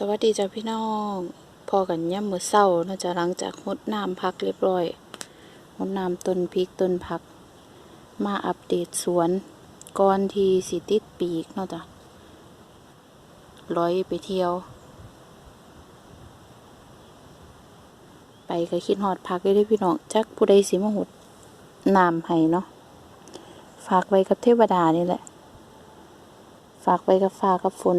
สวัสดีจ้าพี่น้องพอกันย่ำมือเช้าเนาจะหลังจากหดน้ำพักเรียบร้อยหดน้ำต้นพริกต้นผัก มาอัปเดตสวนก่อนที่สิติดปีกเนาะจ้ะร้อยไปเที่ยว ไปก็คิดฮอดพักได้พี่น้องจักผู้ใดสิมาหดน้ำให้เนาะฝากไว้กับเทวดานี่แหละ ฝากไว้กับฟ้ากับฝน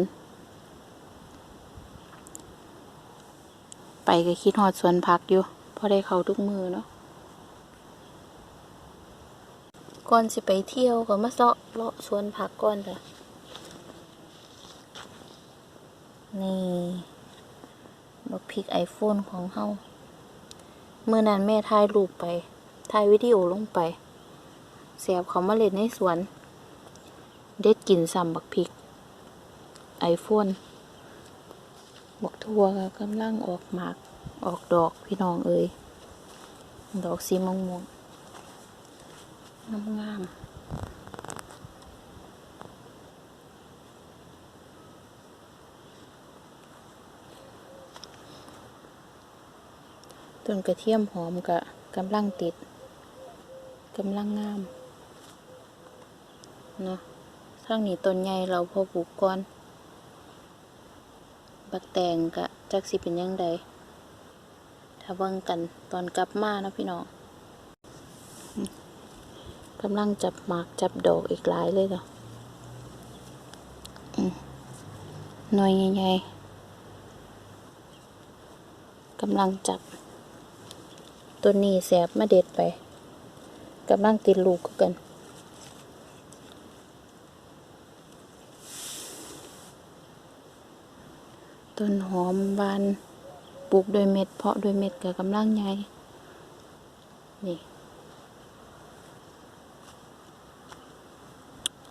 ไปก็คิดฮอดสวนผักอยู่พอได้เขาทุกมือเนาะก่อนสิไปเที่ยวก็มาเซาะเลาะสวนผักก่อนจ้ะนี่บักพริกไอโฟนของเฮาเมื่อนั้นแม่ถ่ายรูปไปถ่ายวิดีโอลงไปแสบเขามาเล่นในสวน เด็ดกินซ้ำบักพริกไอโฟน บอกทั่วก็กำลังออกหมากออกดอกพี่น้องเอ้ยดอกสีม่วงม่วงงามงามต้นกระเทียมหอมกะกำลังติดกำลังงามเนาะทางนี้ต้นใหญ่เราพอปลูกก่อน บักแตงกะจักสิเป็นยังไงถ้าเบิ่งกันตอนกลับมานะพี่น้องกำลังจับหมากจับดอกอีกหลายเลยเนาะอืมหน่วยใหญ่ๆกำลังจับ ตัวนี้แสบมาเด็ดไปกำลังติดลูกกัน ต้นหอมบานปลูกโดยเม็ด เพาะโดยเม็ดกับกำลังใหญ่นี่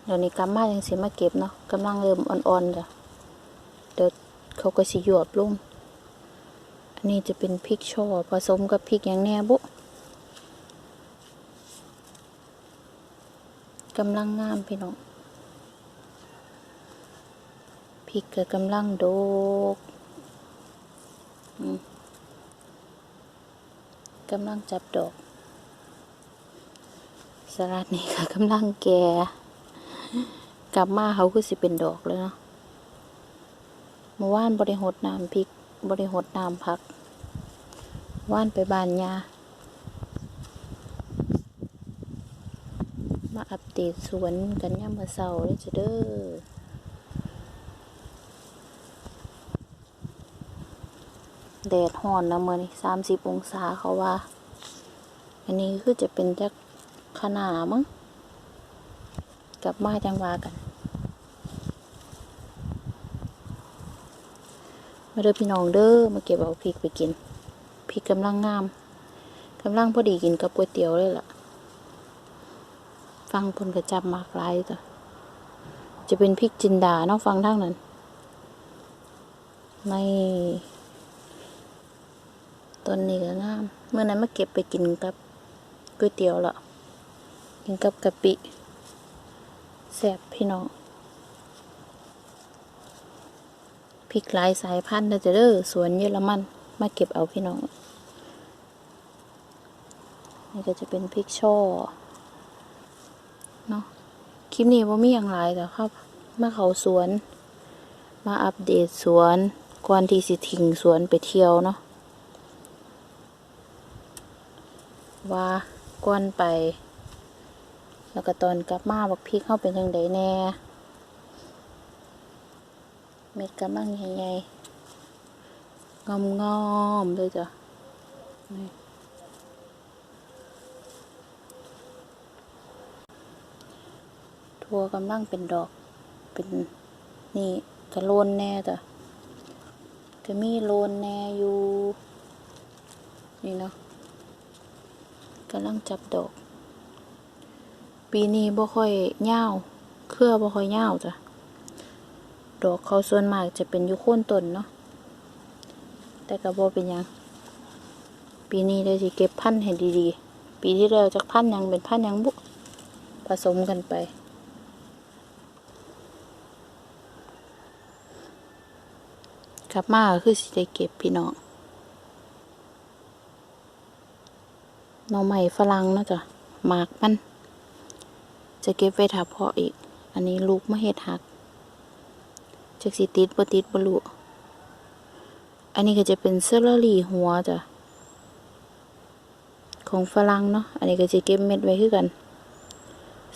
เดี๋ยวนี้กำมายังสิมาเก็บเนาะกำลังเริ่มอ่อนๆจ้ะเดี๋ยวเขาก็สิหยวบลงอันนี้จะเป็นพริกช่อผสมกับพริกอย่างแน่บุกำลังงามพี่น้อง พริกก็กำลังโดกกำลังจับดอก สลัดนี่ก็กำลังแก่กลับมาเขาคือสิเป็นดอกเลยเนาะเมื่อวานบริหดน้ำพริกบริหดน้ำผักว่านไปบานยามาอัปเดตสวนกันย่ามมื่อเสาร์เลยจ้ะเด้อ แดดห่อนนะเมื่อนี้สามสิบองศาเขาว่า อันนี้คือจะเป็นจักขนาดมั้งกลับมาจังหวากันมาเด้อพี่น้องเด้อมาเก็บเอาพริกไปกินพริกกำลังงามกำลังพอดีกินกับก๋วยเตี๋ยวเลยล่ะ ฟังเพนกระจับมากหลายจ้ะจะเป็นพริกจินดาเนาะฟังทางนั้นไม่ ต้นนี้ก็งามเมื่อนั้นมาเก็บไปกินกับก๋วยเตี๋ยวละกินกับกะปิแซ่บพี่น้องพริกหลายสายพันธุ์นะจะเด้อสวนเยอรมัน มาเก็บเอาพี่น้องนี่ก็จะเป็นพริกช่อเนาะคลิปนี้ว่ามีอย่างไรแต่ครับมาเขาสวน มาอัปเดตสวนก่อนที่สิทิ้งสวนไปเที่ยวเนาะ ว่าก้อนไป แล้วก็ตอนกลับมาบักพริกเข้าเป็นยังไงแน่ เม็ดกำลังใหญ่ๆงอมงอมๆเลยจ้ะทั่วกำลังเป็นดอกเป็นนี่กระโลนแน่จ้ะก็มีโลนแน่อยู่ นี่เนาะ กำลังจับดอก ปีนี้บ่ค่อยยาวเครือบ่ค่อยยาวจ้ะ ดอกเขาส่วนมากจะเป็นอยู่โคนต้นเนาะ แต่ก็บ่เป็นยัง ปีนี้ได้สิเก็บพันธุ์ให้ดีๆ ปีที่แล้วจักพันธุ์ยังเป็นพันธุ์ยังบุผสมกันไปกลับมาก็คือสิได้เก็บพี่น้อง หน่อไม้ฝรั่งเนาะจ้ะหมากมัน จะเก็บไว้ถ้าเพาะอีก อันนี้ลูกมะเห็ดหักจากสิติดบติดบ่รู้อันนี้ก็จะเป็นเซอร์รี่หัวจ้ะของฝรั่งเนาะ อันนี้ก็จะเก็บเม็ดไว้คือกัน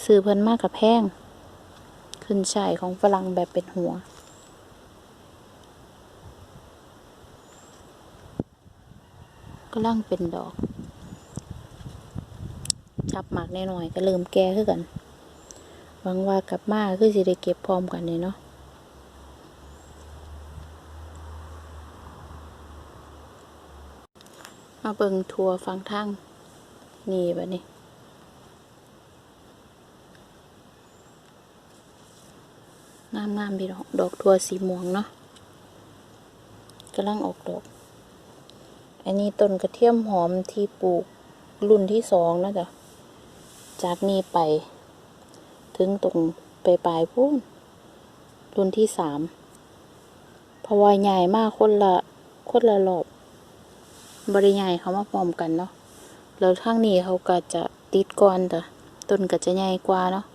ซื้อเพิ่นมากกับแพง ขึ้นช่ายของฝรั่งแบบเป็นหัว ก็ล่างเป็นดอก จับหมากแน่หน่อยก็เริ่มแก่คือกันหวังว่ากลับมาคือสิได้เก็บพร้อมกันเลยเนาะมาเบิ่งทัวร์ฟังทางนี่บัดนี้งามงามพี่ดอกดอกทัวสีม่วงเนาะกำลังออกดอก อันนี้ต้นกระเทียมหอมที่ปลูกรุ่นที่สองนะจ๊ะ จากนี้ไป ถึงตรงไปปลายๆพูนรุ่นที่สามพราะว่าใหญ่มากคนละคนละรอบบริใหญ่เขามาพร้อมกันเนาะแล้วทางนี้เขาก็จะติดก่อนแต่ต้นก็จะใหญ่กว่าเนาะ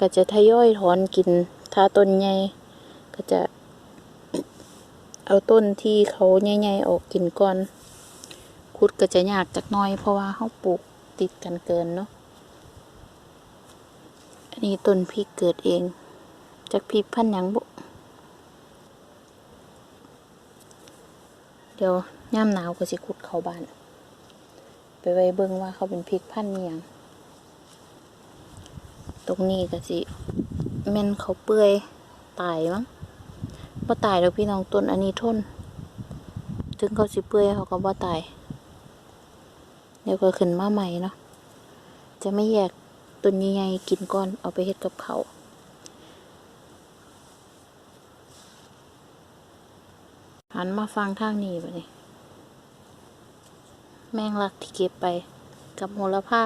ก็จะทยอยถอนกินถ้าต้นใหญ่ก็จะ เอาต้นที่เขาใหญ่ๆออกกินก่อนคุดก็จะยากจักน้อยเพราะว่าเขาปลูกติดกันเกินเนาะ อันนี้ต้นพริกเกิดเอง จากพริกพันหยังบุเดี๋ยวย่ามหนาวก็สิขุดเขาบ้าน ไปไว้เบิ่งว่าเขาเป็นพริกพันธุ์อิหยังตรงนี้ก็สิแม่นเขาเปื่อยตายมั้งบ่ตายแล้วพี่น้องต้นอันนี้ทน ถึงเขาสิเปื่อยเขาก็บ่ตาย เดี๋ยวก็ขึ้นมาใหม่เนาะ จะไม่แยก ต้นใหญ่ๆกินก่อนเอาไปเฮ็ดกับเขาหันมาฟังทางนี้ไปเลยแมงลักที่เก็บไปกับโหระพา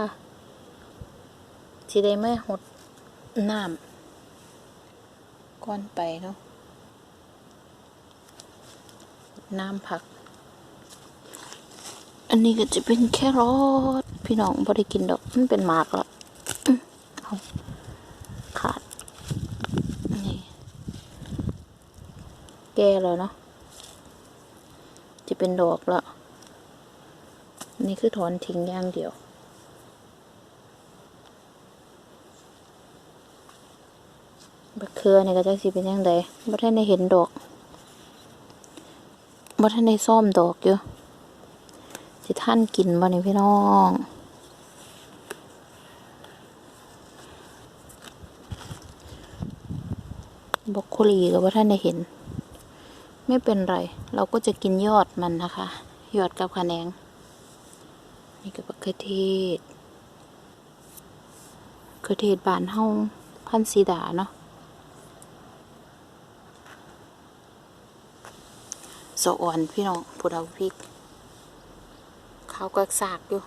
ที่ได้ไม่หดน้ำก่อนไปเนาะหน้ำผัก อันนี้ก็จะเป็นแครอทพี่น้องพอได้กินดอก มันเป็นหมากแล้วอื้อเอาขาด นี่ แก่แล้วเนาะจะเป็นดอกแล้วนี่คือถอนทิ้งอย่างเดียว บักเคือเนี่ยก็จะสิเป็นยังไงบ่ท่านได้เห็นดอกบ่ท่านได้ซ่อมดอกอยู่สิท่านกินบ่นี่พี่น้องบรอกโคลีก็บ่ท่านได้เห็น ไม่เป็นไร เราก็จะกินยอดมันนะคะ ยอดกับขะแขนง นี่ก็บกเขือเทศเขือเทศบานเฮาพันสีดาเนาะสะอ่อนพี่น้องผู้เอาพริกข้าวก็สากอยู่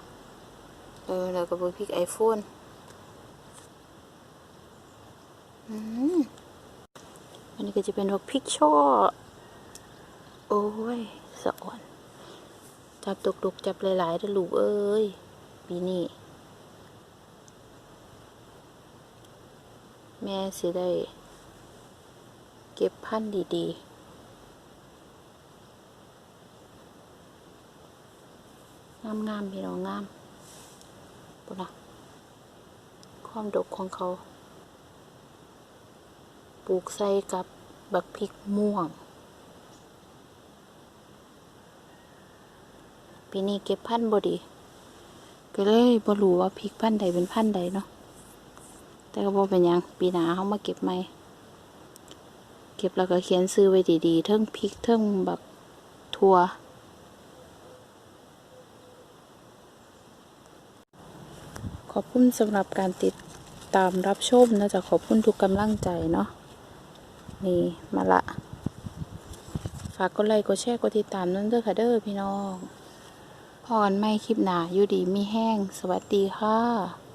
เออ แล้วก็พริกไอโฟนอืมอันนี้ก็จะเป็นพวกพริกช่อ โอ้ยสะอ่อน จับตุกๆจับหลายๆเด้ลูกเอ้ย ปีนี้ แม่สิได้ เก็บพันธุ์ดีๆงามงามๆพี่น้องงามปุ่นนะความดกของเขา ปลูกใส่กับบักพริกม่วง ปีนี้เก็บพันธุ์บดี ก็เลยบ่รู้ว่าพริกพันธุ์ใดเป็นพันธุ์ใดเนาะ แต่ก็บ่เป็นยังปีหนาเขามาเก็บใหม่ เก็บแล้วก็เขียนซื้อไว้ดีๆเทิงพริกเทิงแบักทั่วขอบคุณสำหรับการติดตามรับชมนะจ๊ะขอบคุณทุกกำลังใจเนาะนี่มาละ ฝากกดไลค์กดแชร์กดติดตามนั่นเด้อค่ะเด้อพี่น้อง พอนไม่คลิปหนาอยู่ดีมีแห้ง สวัสดีค่ะ